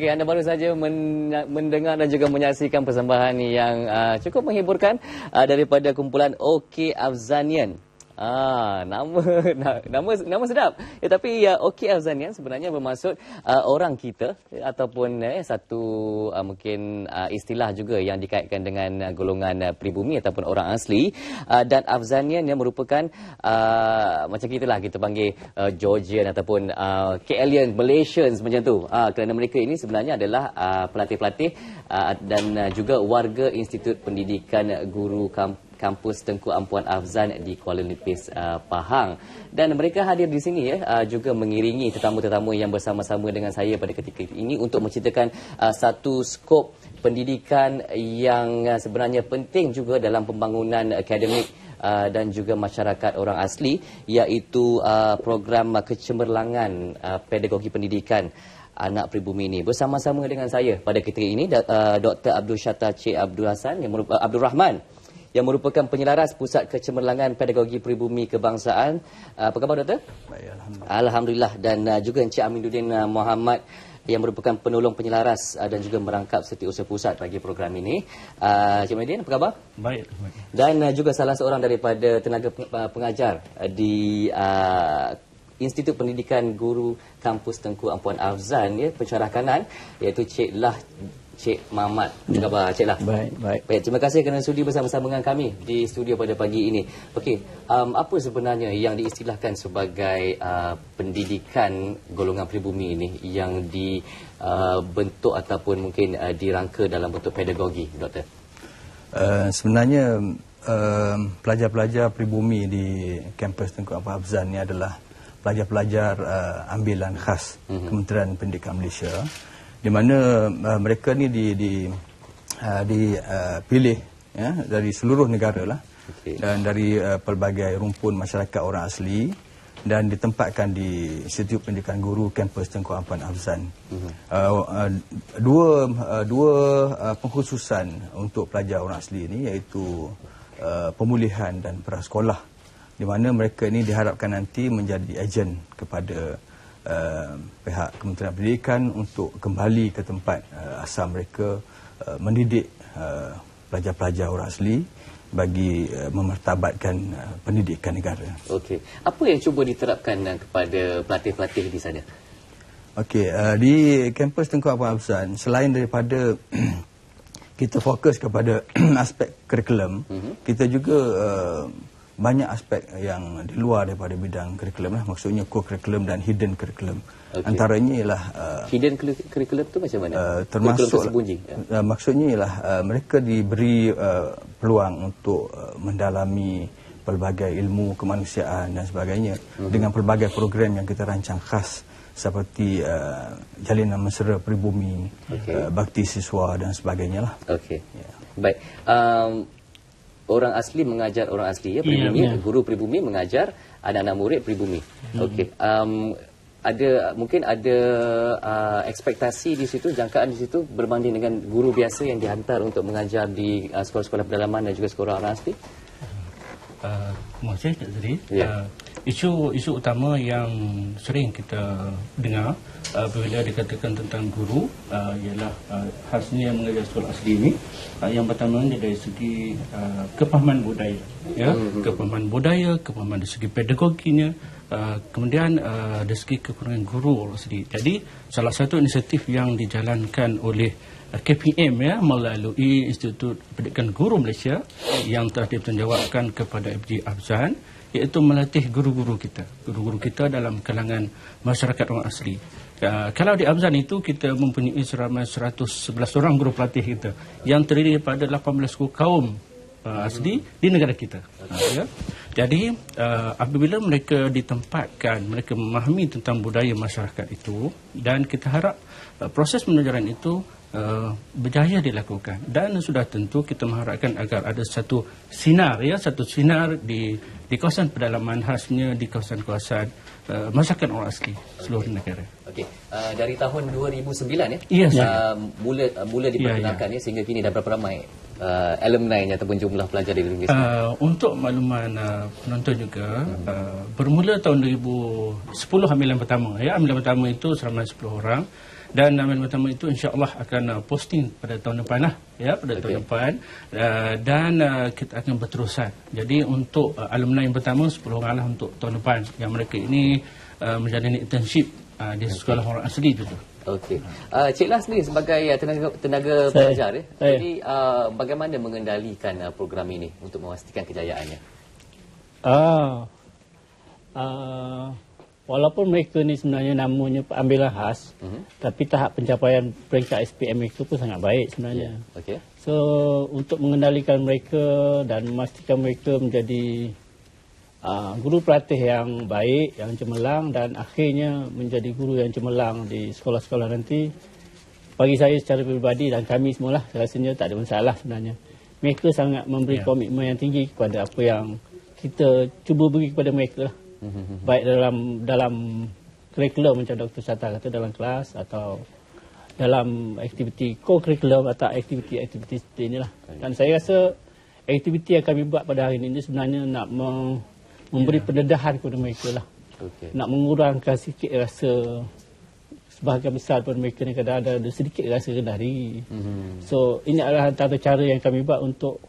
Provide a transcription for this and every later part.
Okey, anda baru saja men- mendengar dan juga menyaksikan persembahan yang uh, cukup menghiburkan uh, daripada kumpulan OK Afzanian. Ah, nama nama nama sedap. Ya tapi ya OK Afzanian sebenarnya bermaksud uh, orang kita eh, ataupun eh, satu uh, mungkin uh, istilah juga yang dikaitkan dengan uh, golongan uh, pribumi ataupun orang asli uh, dan Afzanian yang merupakan uh, macam kitalah kita panggil uh, Georgian ataupun uh, KLian Malaysians macam tu. Uh, kerana mereka ini sebenarnya adalah uh, pelatih-pelatih uh, dan uh, juga warga Institut Pendidikan Guru Kampung kampus Tengku Ampuan Afzan di Kuala Lipis uh, Pahang. Dan mereka hadir di sini ya uh, juga mengiringi tetamu-tetamu yang bersama-sama dengan saya pada ketika ini untuk menceritakan uh, satu skop pendidikan yang sebenarnya penting juga dalam pembangunan akademik dan juga masyarakat orang asli iaitu program kecemerlangan pedagogi pendidikan anak pribumi ini. Bersama-sama dengan saya pada ketika ini Dr Abdul Syatta Cik Abdul Hasan yang merupakan Abdul Rahman yang merupakan penyelaras Pusat Kecemerlangan Pedagogi Peribumi Kebangsaan. Uh, apa khabar doktor? Baik, alhamdulillah. Alhamdulillah dan uh, juga Encik Aminuddin uh, Muhammad yang merupakan penolong penyelaras uh, dan juga merangkap setiausaha pusat bagi program ini. Uh, Encik Aminuddin, apa khabar? Baik, baik. Dan uh, juga salah seorang daripada tenaga peng- pengajar uh, di uh, Institut Pendidikan Guru Kampus Tengku Ampuan Afzan ya, pencerah kanan iaitu Cik Lah Cik Mamat. Apa khabar Cik Lah? Baik, baik. Baik, terima kasih kerana sudi bersama-sama dengan kami di studio pada pagi ini. Okey, um, apa sebenarnya yang diistilahkan sebagai uh, pendidikan golongan pribumi ini yang dibentuk uh, ataupun mungkin uh, dirangka dalam bentuk pedagogi, doktor? Uh, sebenarnya uh, pelajar-pelajar pribumi di kampus Tengku Abah Abzan ini adalah pelajar-pelajar uh, ambilan khas mm-hmm. Kementerian Pendidikan Malaysia di mana uh, mereka ni di di uh, dipilih uh, ya dari seluruh negara lah Okey. dan dari uh, pelbagai rumpun masyarakat orang asli dan ditempatkan di Institut Pendidikan Guru kampus Tengku Ampuan Afzan. Uh-huh. Uh, uh, dua uh, dua uh, pengkhususan untuk pelajar orang asli ini iaitu uh, pemulihan dan prasekolah di mana mereka ini diharapkan nanti menjadi ejen kepada uh, pihak Kementerian Pendidikan untuk kembali ke tempat uh, asal mereka uh, mendidik uh, pelajar-pelajar orang asli bagi uh, memartabatkan uh, pendidikan negara. Okey. Apa yang cuba diterapkan uh, kepada pelatih-pelatih di sana? Okey, uh, di kampus Tengku Abang Absan, selain daripada kita fokus kepada aspek kurikulum, mm-hmm. kita juga uh, banyak aspek yang di luar daripada bidang kurikulum lah. Maksudnya co-curriculum dan hidden curriculum. Okey. Antaranya ialah uh, Hidden curriculum tu macam mana? Uh, termasuk tersembunyi. Ya. uh, maksudnya ialah uh, mereka diberi uh, peluang untuk uh, mendalami pelbagai ilmu kemanusiaan dan sebagainya uh-huh. dengan pelbagai program yang kita rancang khas seperti uh, jalinan mesra pribumi, Okey. uh, bakti siswa dan sebagainya lah. Okey. Ya. Baik. Um, orang asli mengajar orang asli ya pribumi, Ya, ya. guru pribumi mengajar anak-anak murid pribumi. Hmm. Okey. Um, ada mungkin ada uh, ekspektasi di situ jangkaan di situ berbanding dengan guru biasa yang dihantar untuk mengajar di uh, sekolah-sekolah pedalaman dan juga sekolah orang asli. Uh, terima kasih Cik Zri. Ya. Uh, isu isu utama yang sering kita dengar uh, apabila dikatakan tentang guru uh, ialah uh, khasnya yang mengajar sekolah asli ini uh, yang pertama dari segi uh, kepahaman budaya ya. Kepahaman budaya kepahaman dari segi pedagoginya uh, kemudian uh, dari segi kekurangan guru sendiri jadi salah satu inisiatif yang dijalankan oleh uh, KPM ya melalui Institut Pendidikan Guru Malaysia yang telah dipertanggungjawabkan kepada FG Afzan iaitu melatih guru-guru kita guru-guru kita dalam kalangan masyarakat orang asli Uh, kalau di Abzan itu kita mempunyai seramai 111 orang guru pelatih kita yang terdiri daripada 18 suku kaum uh, asli di negara kita. Uh, ya. Jadi uh, apabila mereka ditempatkan, mereka memahami tentang budaya masyarakat itu dan kita harap uh, proses pengajaran itu uh, berjaya dilakukan dan sudah tentu kita mengharapkan agar ada satu sinar ya satu sinar di di kawasan pedalaman khasnya di kawasan-kawasan uh, masyarakat orang asli seluruh negara. Okey. Uh, dari tahun 2009 ya. Yes. Uh, mula uh, mula diperkenalkan ya, sehingga kini dah berapa ramai uh, alumni ataupun jumlah pelajar di universiti. Uh, untuk makluman uh, penonton juga hmm. uh, bermula tahun 2010 ambilan pertama ya ambilan pertama itu seramai 10 orang dan amanah pertama itu insya-Allah akan uh, posting pada tahun depan lah ya pada okay. tahun depan uh, dan uh, kita akan berterusan. Jadi untuk uh, alumni yang pertama 10 orang lah untuk tahun depan yang mereka ini uh, menjalani internship uh, di sekolah okay. orang asli itu. Okey. Uh, Cik Las ni sebagai uh, tenaga tenaga saya, pelajar ya. Jadi uh, bagaimana mengendalikan uh, program ini untuk memastikan kejayaannya? Ah. Uh, walaupun mereka ni sebenarnya namanya ambil khas, uh-huh. tapi tahap pencapaian peringkat SPM itu pun sangat baik sebenarnya. Yeah. Okey. So untuk mengendalikan mereka dan memastikan mereka menjadi uh, guru pelatih yang baik, yang cemerlang dan akhirnya menjadi guru yang cemerlang di sekolah-sekolah nanti. Bagi saya secara pribadi dan kami semualah rasanya tak ada masalah sebenarnya. Mereka sangat memberi yeah. komitmen yang tinggi kepada apa yang kita cuba beri kepada mereka lah. Mm-hmm. Baik dalam dalam kurikulum macam Dr. Sata kata dalam kelas atau dalam aktiviti co-curriculum atau aktiviti-aktiviti seperti inilah. Dan saya rasa aktiviti yang kami buat pada hari ini sebenarnya nak memberi yeah. pendedahan kepada mereka lah. Okay. Nak mengurangkan sikit rasa sebahagian besar pun mereka ni kadang ada sedikit rasa rendah diri. Mm-hmm. So ini adalah antara cara yang kami buat untuk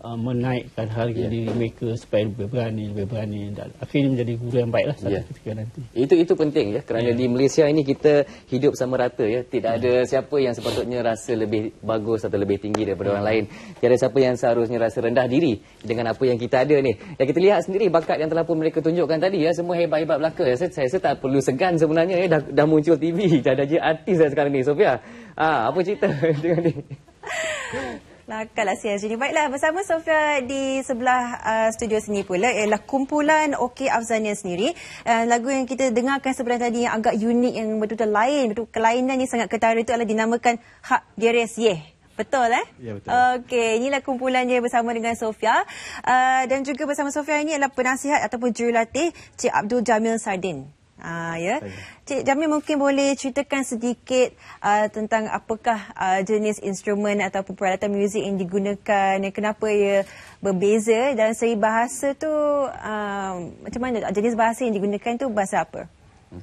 uh, menaikkan harga yeah. diri mereka supaya lebih berani, lebih berani dan akhirnya menjadi guru yang baiklah satu yeah. ketika nanti. Itu itu penting ya kerana yeah. di Malaysia ini kita hidup sama rata ya. Tidak yeah. ada siapa yang sepatutnya rasa lebih bagus atau lebih tinggi daripada yeah. orang lain. Tiada siapa yang seharusnya rasa rendah diri dengan apa yang kita ada ni. Dan kita lihat sendiri bakat yang telah pun mereka tunjukkan tadi ya semua hebat-hebat belaka. Ya. Saya, saya, saya tak perlu segan sebenarnya ya dah, dah muncul TV, dah ada artis dah sekarang ni Sofia. Ah, apa cerita dengan ni? Nakallah si Azri. Baiklah, bersama Sofia di sebelah uh, studio sini pula ialah kumpulan OK Afzanian sendiri. Uh, lagu yang kita dengarkan sebelah tadi yang agak unik, yang betul-betul lain, betul kelainan yang sangat ketara itu adalah dinamakan Hak Dires Yeh. Betul eh? Ya betul. Okey, inilah kumpulannya bersama dengan Sofia. Uh, dan juga bersama Sofia ini adalah penasihat ataupun jurulatih Cik Abdul Jamil Sardin. Ah ya. Cik Jamil mungkin boleh ceritakan sedikit uh, tentang apakah uh, jenis instrumen ataupun peralatan muzik yang digunakan, kenapa ia berbeza dan segi bahasa tu uh, macam mana jenis bahasa yang digunakan tu bahasa apa?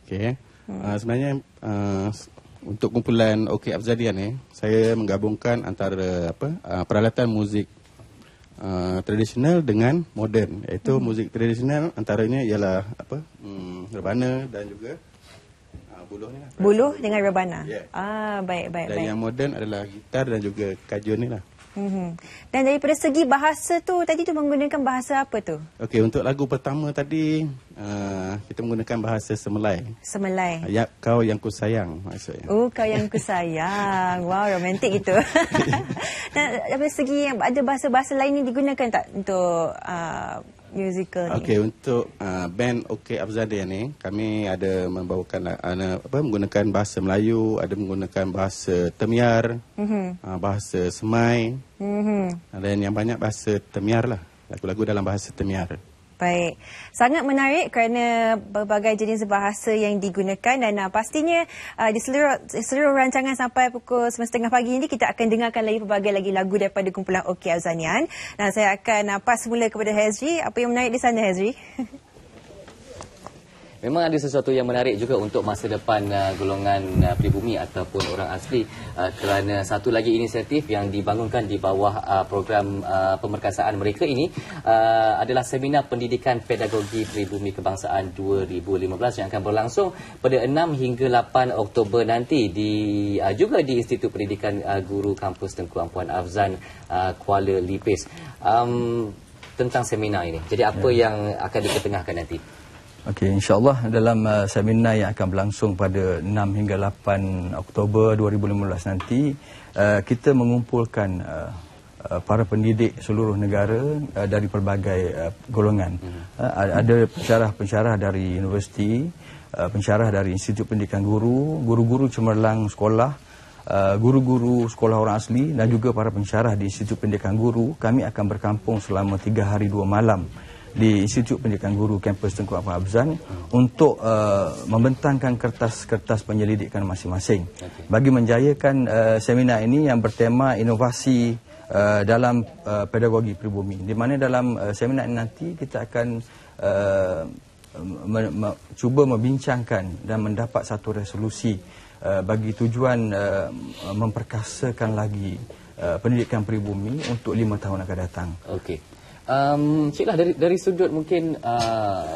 Okey. Hmm. Uh, sebenarnya uh, untuk kumpulan OK Afzadian ni, saya menggabungkan antara apa uh, peralatan muzik uh, tradisional dengan moden iaitu hmm. muzik tradisional antaranya ialah apa? Hmm, rebana dan juga uh, buluh ni lah. Buluh dengan rebana? Yeah. ah baik baik dan baik. yang moden adalah gitar dan juga kajun ni lah Mm-hmm. Dan daripada segi bahasa tu tadi tu menggunakan bahasa apa tu? Okey untuk lagu pertama tadi uh, kita menggunakan bahasa Semelai. Semelai. Ya kau yang ku sayang maksudnya. Oh kau yang ku sayang. wow romantik itu. Dan daripada segi yang ada bahasa-bahasa lain yang digunakan tak untuk uh, musical ni. Okey untuk uh, band OK Abzadeh ni kami ada membawakan uh, apa menggunakan bahasa Melayu, ada menggunakan bahasa Temiar, mm-hmm. uh, bahasa Semai. Mm-hmm. Dan yang banyak bahasa Temiar lah. Lagu-lagu dalam bahasa Temiar. Baik. Sangat menarik kerana berbagai jenis bahasa yang digunakan dan uh, pastinya uh, di seluruh seluruh rancangan sampai pukul 9.30 pagi ini kita akan dengarkan lagi pelbagai lagi lagu daripada kumpulan OK Azanian. Dan saya akan uh, pas mula kepada Hezri. Apa yang menarik di sana Hezri? Memang ada sesuatu yang menarik juga untuk masa depan uh, golongan uh, pribumi ataupun orang asli uh, kerana satu lagi inisiatif yang dibangunkan di bawah uh, program uh, pemerkasaan mereka ini uh, adalah seminar pendidikan pedagogi pribumi kebangsaan 2015 yang akan berlangsung pada 6 hingga 8 Oktober nanti di uh, juga di Institut Pendidikan uh, Guru Kampus Tengku Ampuan Afzan uh, Kuala Lipis. Um, tentang seminar ini. Jadi apa ya. yang akan diketengahkan nanti? Okey, insyaAllah dalam uh, seminar yang akan berlangsung pada 6 hingga 8 Oktober 2015 nanti, uh, kita mengumpulkan uh, uh, para pendidik seluruh negara uh, dari pelbagai uh, golongan. Hmm. Uh, ada pensyarah-pensyarah dari universiti, uh, pensyarah dari Institut Pendidikan Guru, guru-guru cemerlang sekolah, uh, guru-guru sekolah orang asli dan juga para pensyarah di Institut Pendidikan Guru. Kami akan berkampung selama 3 hari 2 malam di Institut Pendidikan Guru Kampus Tengku Abang Abzan untuk uh, membentangkan kertas-kertas penyelidikan masing-masing okay. bagi menjayakan uh, seminar ini yang bertema inovasi uh, dalam uh, pedagogi pribumi di mana dalam uh, seminar ini nanti kita akan uh, me- me- cuba membincangkan dan mendapat satu resolusi uh, bagi tujuan uh, memperkasakan lagi uh, pendidikan peribumi untuk lima tahun akan datang. Okey. Um, Cik lah dari, dari sudut mungkin uh,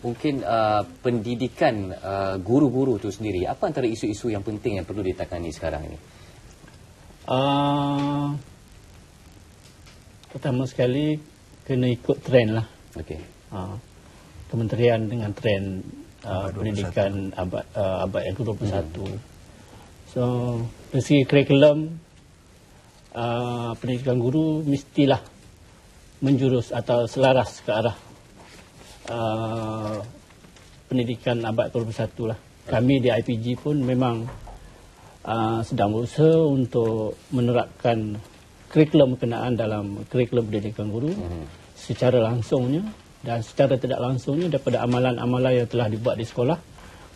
mungkin uh, pendidikan uh, guru-guru itu sendiri, apa antara isu-isu yang penting yang perlu ditakani sekarang ini? Uh, pertama sekali kena ikut trend lah. Okey. Uh, kementerian dengan trend uh, pendidikan abad uh, abad yang ke-21. Hmm. So dari segi kurikulum uh, pendidikan guru mestilah menjurus atau selaras ke arah uh, pendidikan abad ke-21 lah. Kami di IPG pun memang uh, sedang berusaha untuk menerapkan kurikulum berkenaan dalam kurikulum pendidikan guru hmm. secara langsungnya dan secara tidak langsungnya daripada amalan-amalan yang telah dibuat di sekolah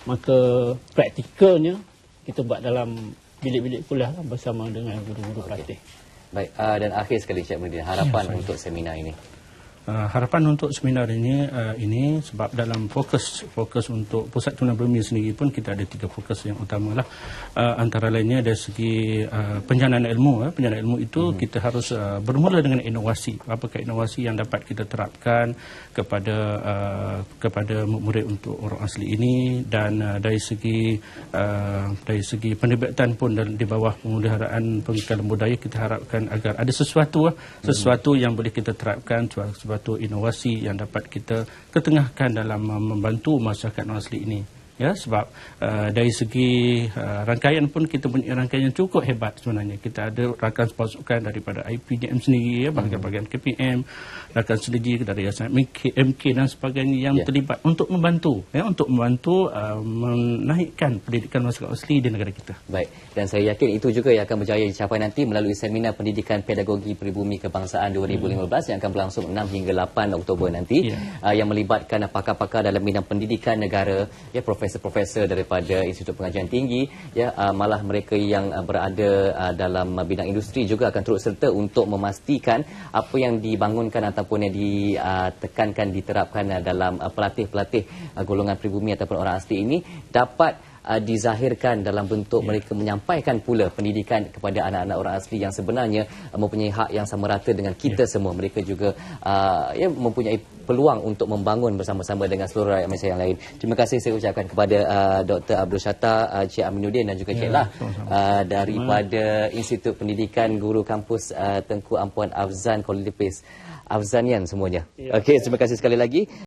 maka praktikalnya kita buat dalam bilik-bilik kuliah lah bersama dengan guru-guru. Okay. Baik, uh, dan akhir sekali Cik Muridin, harapan ya, untuk seminar ini. Uh, harapan untuk seminar ini uh, ini sebab dalam fokus fokus untuk pusat tunan bumi sendiri pun kita ada tiga fokus yang utama lah uh, antara lainnya dari segi uh, penjanaan ilmu uh, penjanaan ilmu itu hmm. kita harus uh, bermula dengan inovasi apakah inovasi yang dapat kita terapkan kepada uh, kepada murid untuk orang asli ini dan uh, dari segi uh, dari segi penerbitan pun di bawah pemuliharaan pengekalan budaya kita harapkan agar ada sesuatu uh, sesuatu hmm. yang boleh kita terapkan suatu inovasi yang dapat kita ketengahkan dalam membantu masyarakat non asli ini ya sebab uh, dari segi uh, rangkaian pun kita punya rangkaian yang cukup hebat sebenarnya kita ada rakan pasukan daripada IPDM sendiri ya bahagian-bahagian KPM rakan seliji dari MK, MK dan sebagainya yang yeah. terlibat untuk membantu ya untuk membantu uh, menaikkan pendidikan masyarakat asli di negara kita baik dan saya yakin itu juga yang akan berjaya dicapai nanti melalui seminar pendidikan pedagogi peribumi kebangsaan 2015 hmm. yang akan berlangsung 6 hingga 8 Oktober nanti yeah. uh, yang melibatkan pakar-pakar dalam bidang pendidikan negara ya profesor profesor-profesor daripada Institut Pengajian Tinggi ya uh, malah mereka yang uh, berada uh, dalam uh, bidang industri juga akan turut serta untuk memastikan apa yang dibangunkan ataupun yang ditekankan diterapkan uh, dalam uh, pelatih-pelatih uh, golongan pribumi ataupun orang asli ini dapat uh, dizahirkan dalam bentuk yeah. mereka menyampaikan pula pendidikan kepada anak-anak orang asli yang sebenarnya uh, mempunyai hak yang sama rata dengan kita yeah. semua mereka juga uh, ya mempunyai peluang untuk membangun bersama-sama dengan seluruh rakyat Malaysia yang lain. Terima kasih saya ucapkan kepada uh, Dr. Abdul Shatta, uh, Cik Aminuddin dan juga Cik yeah, Lah uh, daripada Institut Pendidikan Guru Kampus uh, Tengku Ampuan Afzan Kuala Lipis. Afzanian semuanya. Yeah. Okey, terima kasih sekali lagi.